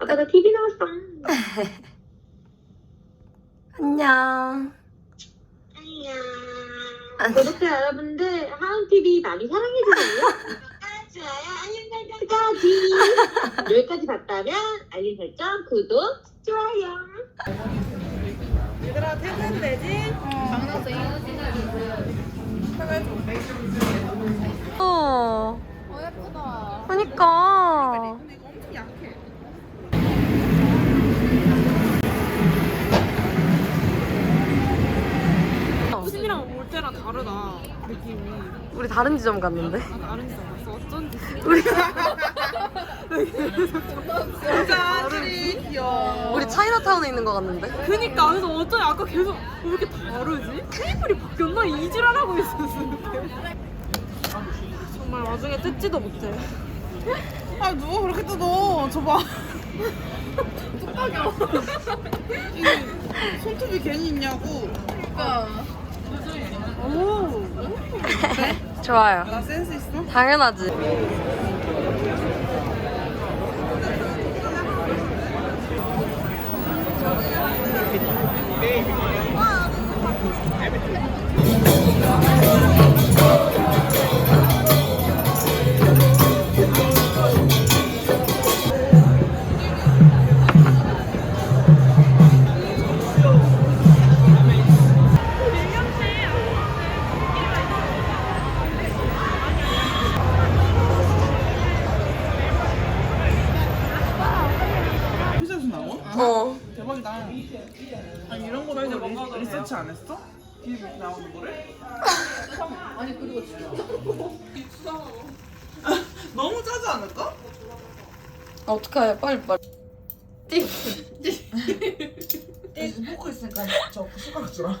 어, 나도 TV 나왔어. 안녕. 안녕. 구독자 여러분들 하은 TV 많이 사랑해 주세요. 좋아요, 알림 설정까지. 여기까지 봤다면 알림 설정, 구독, 좋아요. 얘들아 퇴근 되지? 어. 장난해. 퇴근. 다르다 느낌이. 우리 다른 지점 갔는데. 아 다른지 알았어. 어쩐지. 우리 진짜 확실히 귀여워. 우리 차이나타운에 있는 거 같는데. 그니까 그래서 어쩌니 아까 계속 왜 이렇게 다르지? 테이블이 바뀌었나? 이질하라고 있었는데. 정말 와중에 뜯지도 못해. 아 누가 그렇게 뜯어. 저봐. 뚝딱이야. 손톱이 괜히 있냐고 오 좋아요. 나 센스 있어? 당연하지. 안 했어? 뒤에 나오는 거를? 아니 그리고 진짜 너무 짜지 않을까? 어떡해. 빨리 빨리. 포크 있으니까 저 숟가락 주라.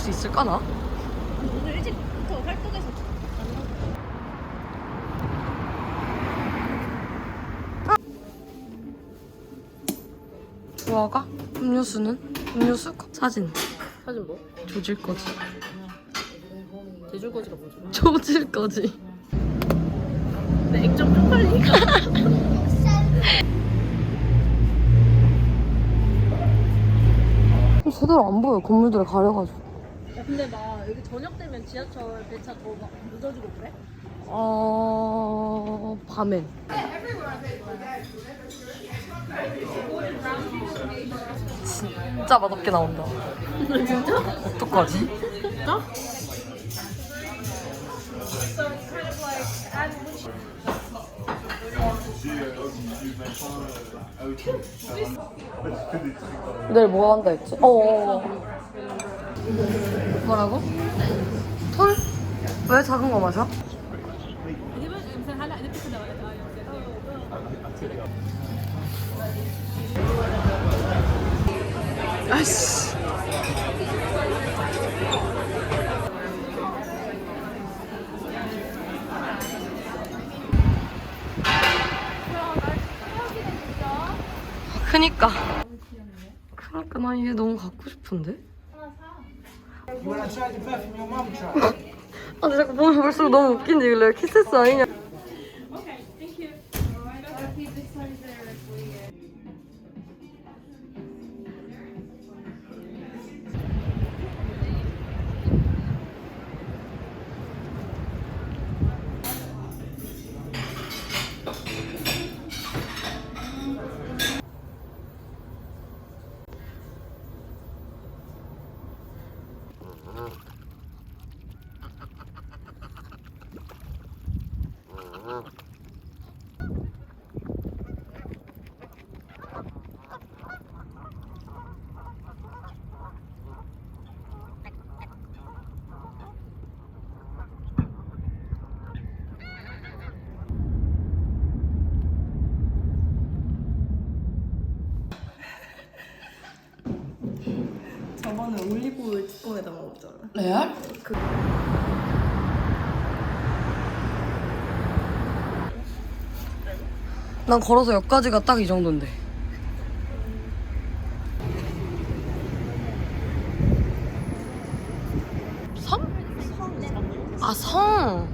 수 있을까 나? 오늘 일찍부터 활동해서 좋아가? 음료수는? 음료수? 사진. 사진 뭐? 조질 거지. 제줄 거지가 뭐지? 조질 거지. 내 액정 쪽팔리니까 제대로 안 보여. 건물들에 가려가지고. 야, 근데 막 여기 저녁 되면 지하철 배차 더 막 늦어지고 그래? 어... 밤엔. 진짜 맛없게 나온다. 진짜? 어떡하지? 진짜? 내일 뭐 한다 했지? 어. 뭐라고? 톨? 왜 작은 거 마셔? 아씨. 그니까. 그러니까 나얘 너무 갖고 싶은데? 아 근데 자꾸 보면 볼수록 너무 웃긴지 이래 키세스 아니냐 저번에 올리브오일 뚜껑에다 먹었잖아. 레알? 그... 난 걸어서 여기까지가 딱 이 정도인데. 섬? 아, 성.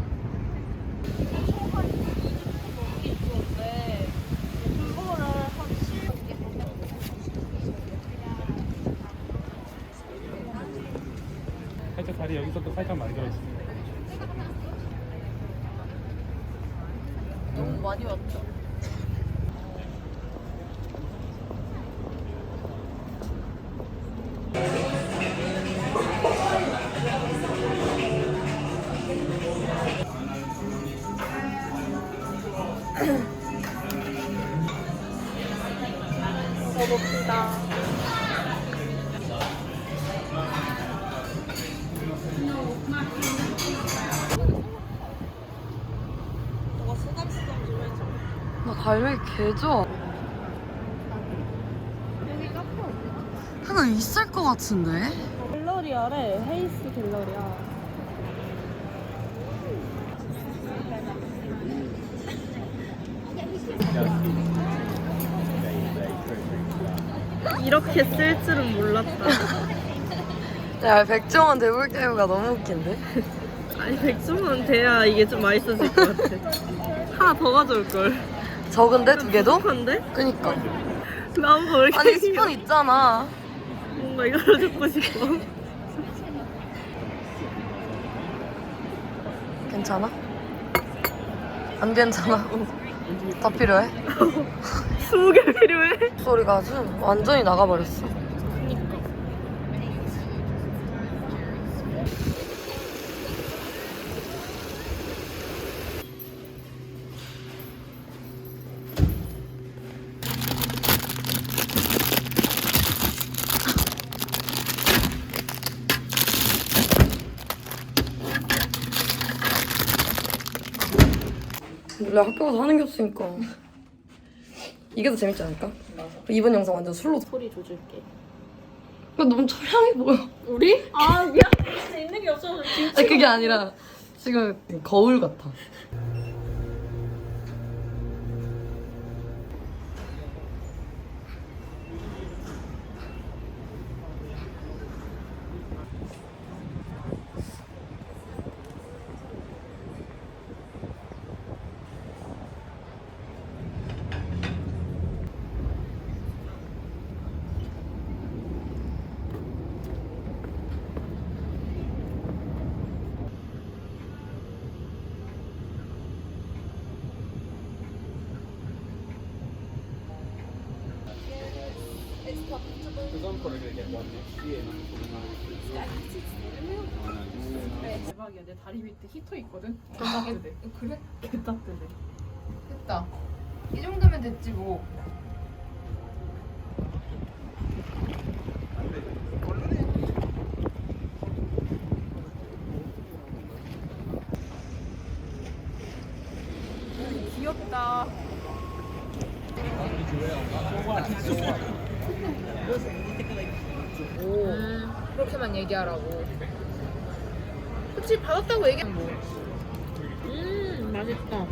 살짝 다리 여기서 또 살짝 만들어주세요. 너무 많이 왔죠. 너가 쓰담쓰담 좀 해줘. 나 갈매기 개 좋아. 하나 있을 것 같은데? 갤러리아래 헤이스 갤러리아. 이렇게 쓸 줄은 몰랐다. 야, 백종원 대불개우가 너무 웃긴데? 아니 백종원 돼야 이게 좀 맛있어질 것 같아. 하나 더 가져올 걸. 적은데, 두 개도? 한데? 그니까. 나온 거왜 이렇게 아니? 스푼 있잖아. 뭔가 이걸로 듣고 싶어. 괜찮아? 안 괜찮아? 다 필요해? 스무 개 필요해? 소리가 아주 완전히 나가버렸어. 원래 학교 가서 하는 게 없으니까 이게 더 재밌지 않을까? 이번 영상 완전 술로 소리 조줄게. 너무 처량해 보여 우리? 아 미안. 진짜 있는 게 없어서 진짜. 아니 그게 아니라 지금 거울 같아 대박이야. 내 다리 밑에 히터 있거든. 개따뜻해. 그래? 개따뜻해. 됐다. 이 정도면 됐지 뭐. 귀엽다. 오, 그렇게만 얘기하라고. 그치 받았다고 얘기하면 뭐. 음 맛있다.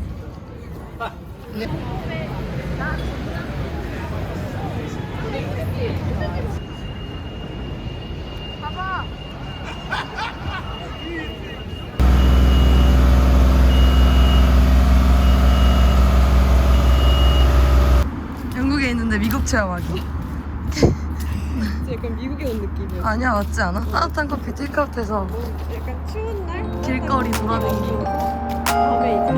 영국에 있는데 미국 체험하기 약간 미국에 온 느낌이야. 아니야 맞지 않아? 따뜻한 커피 테이크아웃해서. 약간 추운 날? 길거리 돌아다니기 밤에 이제